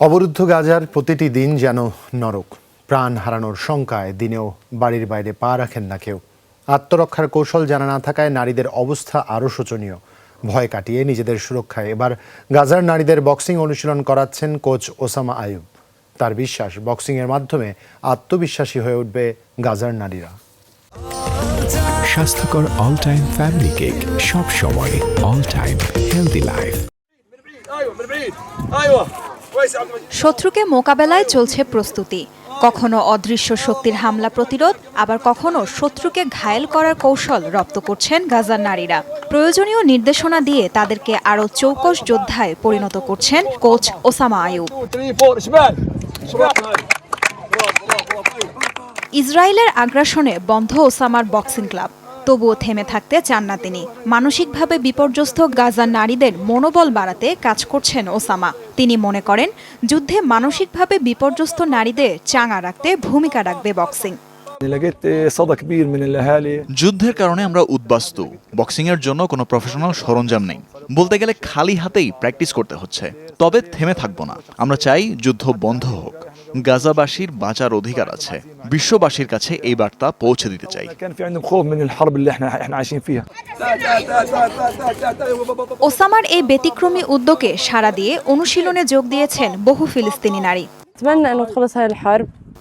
অবরুদ্ধ গাজার প্রতিটি দিন যেন নরক। প্রাণ হারানোর শঙ্কায় দিনেও বাড়ির বাইরে পা রাখেন না কেউ। আত্মরক্ষার কৌশল জানা না থাকায় নারীদের অবস্থা আরও শোচনীয়। ভয় কাটিয়ে নিজেদের সুরক্ষায় এবার গাজার নারীদের বক্সিং অনুশীলন করাচ্ছেন কোচ ওসামা আয়ুব তার বিশ্বাস বক্সিংয়ের মাধ্যমে আত্মবিশ্বাসী হয়ে উঠবে গাজার নারীরা। স্বাস্থ্যকর অল টাইম ফ্যামিলি কেক সব সময় অল টাইম হেলদি লাইফ শত্রুকে মোকাবেলায় চলছে প্রস্তুতি। কখনো অদৃশ্য শক্তির হামলা প্রতিরোধ, আবার কখনো শত্রুকে ঘায়েল করার কৌশল রপ্ত করছেন গাজার নারীরা। প্রয়োজনীয় নির্দেশনা দিয়ে তাদেরকে আরও চৌকস যোদ্ধায় পরিণত করছেন কোচ ওসামা আয়ুব ইসরায়েলের আগ্রাসনে বন্ধ ওসামার বক্সিং ক্লাব। তবুও থেমে থাকতে চান না তিনি। মানসিকভাবে বিপর্যস্ত গাজার নারীদের মনোবল বাড়াতে কাজ করছেন ওসামা। তিনি মনে করেন, যুদ্ধে মানসিকভাবে বিপর্যস্ত নারীদের চাঙা রাখতে ভূমিকা রাখবে বক্সিং। যুদ্ধের কারণে আমরা উদ্বাস্তু। বক্সিং এর জন্য কোনো প্রফেশনাল সরঞ্জাম নেই। বলতে গেলে খালি হাতেই প্র্যাকটিস করতে হচ্ছে। তবে থেমে থাকব না। আমরা চাই যুদ্ধ বন্ধ হোক। গাজাবাসীর বাঁচার অধিকার আছে। বিশ্ববাসীর কাছে এই বার্তা পৌঁছে দিতে চাই। ওসামার এই ব্যতিক্রমী উদ্যোগে সাড়া দিয়ে অনুশীলনে যোগ দিয়েছেন বহু ফিলিস্তিনি নারী।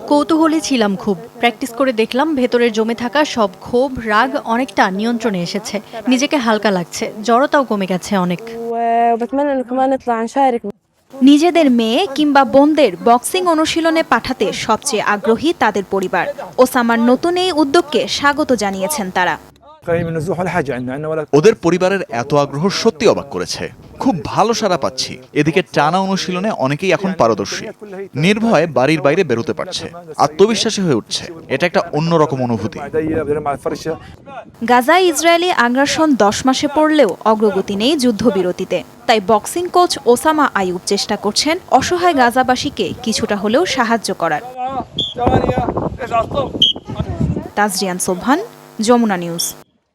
কৌতূহলী ছিলাম খুব। প্র্যাকটিস করে দেখলাম ভেতরে জমে থাকা সব ক্ষোভ, রাগ অনেকটা নিয়ন্ত্রণে এসেছে। নিজেকে হালকা লাগছে। জড়তাও কমে গেছে অনেক। নিজেদের মেয়ে কিংবা বোনদের বক্সিং অনুশীলনে পাঠাতে সবচেয়ে আগ্রহী তাদের পরিবার। ওসামার নতুন এই উদ্যোগকে স্বাগত জানিয়েছেন তারা। ওদের পরিবারের এত আগ্রহ সত্যি অবাক করেছে। খুব ভালো সারা পাচ্ছি। এদিকে টানা অনুশীলনে অনেকেই এখন পারদর্শী। নির্ভয়ে বাড়ির বাইরে বেরোতে পারছে। আত্মবিশ্বাসী হয়ে উঠছে। এটা একটা অন্যরকম অনুভূতি। গাজা ইসরায়েলি আগ্রাসন দশ মাসে পড়লেও অগ্রগতি নেই যুদ্ধবিরতিতে। তাই বক্সিং কোচ ওসামা আইব চেষ্টা করছেন অসহায় গাজাবাসীকে কিছুটা হলেও সাহায্য করার। তাজরিয়ান সোভান যমুনা নিউজ।